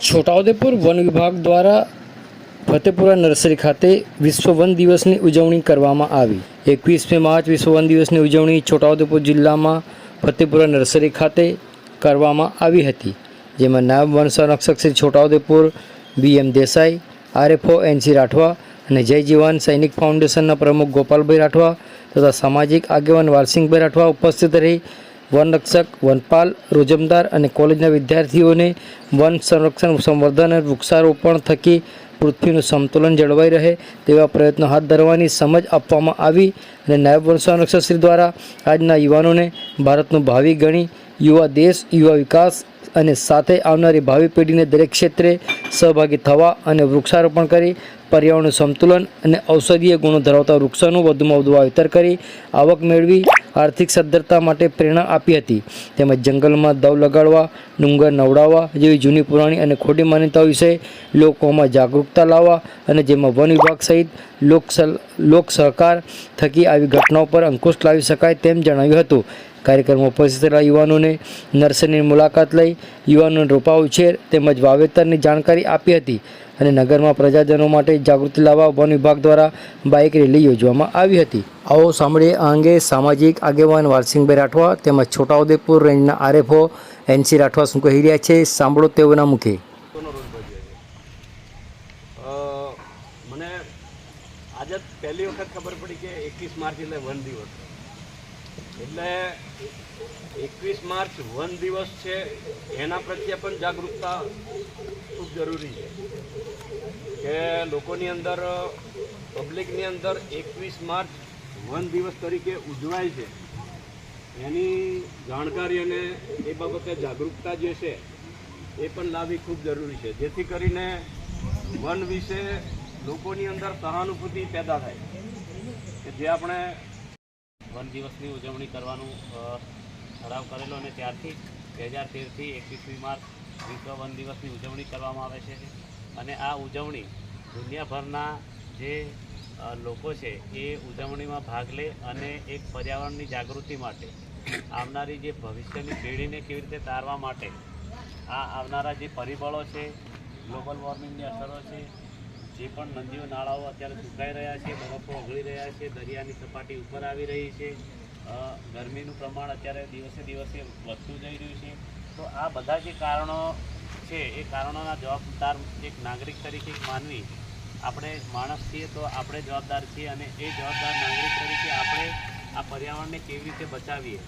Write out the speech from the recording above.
Chhota Udepur one વિભાગ દ્વારા Fatepura nursery ખાતે વિશ્વ વન દિવસની ઉજવણી કરવામાં આવી. એકવીસમી માર્ચ વિશ્વ વન દિવસની ઉજવણી છોટાઉદેપુર જિલ્લામાં ફતેપુરા નર્સરી ખાતે કરવામાં આવી હતી, જેમાં નાયબ વન સંરક્ષક Shri Chhota Udepur B M Desai, RFO NC Rathwa અને જય જીવન સૈનિક ફાઉન્ડેશનના પ્રમુખ ગોપાલભાઈ રાઠવા તથા સામાજિક આગેવાન વાલસિંહભાઈ રાઠવા ઉપસ્થિત રહી વનરક્ષક વનપાલ, રોજમદાર અને કોલેજના વિદ્યાર્થીઓને વન સંરક્ષણ, સંવર્ધન અને વૃક્ષારોપણ થકી પૃથ્વીનું સંતુલન જળવાઈ રહે તેવા પ્રયત્નો હાથ ધરવાની સમજ આપવામાં આવી અને નાયબ વન સંરક્ષકશ્રી દ્વારા આજના યુવાનોને ભારતનું ભાવિ ગણી, યુવા દેશ, યુવા વિકાસ અને સાથે આવનારી ભાવિ પેઢીને દરેક ક્ષેત્રે સહભાગી થવા અને વૃક્ષારોપણ કરી, પર્યાવરણનું સંતુલન અને ઔષધીય ગુણો ધરાવતા વૃક્ષોનું વધુમાં વધુ વાવેતર કરી, આવક મેળવી આર્થિક સદ્ધરતા માટે પ્રેરણા આપી હતી. તેમજ જંગલમાં દવ લગાડવા, ડુંગર નવડાવવા જેવી જૂની પુરાણી અને ખોટી માન્યતાઓ વિશે લોકોમાં જાગૃતતા લાવવા અને જેમાં વન વિભાગ સહિત લોક લોક સહકાર થકી આવી ઘટનાઓ પર અંકુશ લાવી શકાય તેમ જણાવ્યું હતું. કાર્યક્રમમાં ઉપસ્થિત રહેલા યુવાનોને નર્સરીની મુલાકાત લઈ યુવાનોને રોપા ઉછેર તેમજ વાવેતરની જાણકારી આપી હતી અને નગરમાં પ્રજાજનો માટે જાગૃતિ લાવવા વન વિભાગ દ્વારા બાઇક રેલી યોજવામાં આવી હતી. આવો સાંભળીએ આ અંગે સામાજિક આગેવાન વાલસિંહભાઈ રાઠવા તેમજ છોટાઉદેપુર રેન્જના આરએફઓ એનસી રાઠવા શું કહી રહ્યા છે, સાંભળો તેઓના મુખે. મને આજે પહેલી વખત ખબર પડી કે એકવીસ માર્ચ એટલે વન દિવસ. એટલે એકવીસ માર્ચ વન દિવસ છે, એના પ્રત્યે પણ જાગૃતતા ખૂબ જરૂરી છે. કે લોકોની અંદર, પબ્લિકની અંદર એકવીસ માર્ચ વન દિવસ તરીકે ઉજવાય છે. એની જાણકારી અને એ બાબતે જાગૃતતા જે છે, એ પણ લાવવી ખૂબ જરૂરી છે. જેથી કરીને વન વિશે લોકોની અંદર સહાનુભૂતિ પેદા થાય. કે જે આપણે વન દિવસની ઉજવણી કરવાનું ઠરાવ કરેલો અને ત્યારથી બે હજાર તેરથી એકવીસમી માર્ચ વિશ્વ વન દિવસની ઉજવણી કરવામાં આવે છે. અને આ ઉજવણી દુનિયાભરના જે લોકો છે એ ઉજવણીમાં ભાગ લે અને એક પર્યાવરણની જાગૃતિ માટે, આવનારી જે ભવિષ્યની પેઢીને કેવી રીતે તારવા માટે, આ આવનારા જે પરિબળો છે, ગ્લોબલ વોર્મિંગની અસરો છે જે પણ નદીઓ, નાળાઓ અત્યારે સુકાઈ રહ્યા છે, બરફો ઓગળી રહ્યા છે, દરિયાની સપાટી ઉપર આવી રહી છે. ગરમીનું પ્રમાણ અત્યારે દિવસે દિવસે વધતું જઈ રહ્યું છે. તો આ બધા જે કારણો છે, એ કારણોના જવાબદાર એક નાગરિક તરીકે માનવી આપણે માણસ છીએ તો આપણે જવાબદાર છીએ અને એ જવાબદાર નાગરિક તરીકે આપણે આ પર્યાવરણને કેવી રીતે બચાવીએ?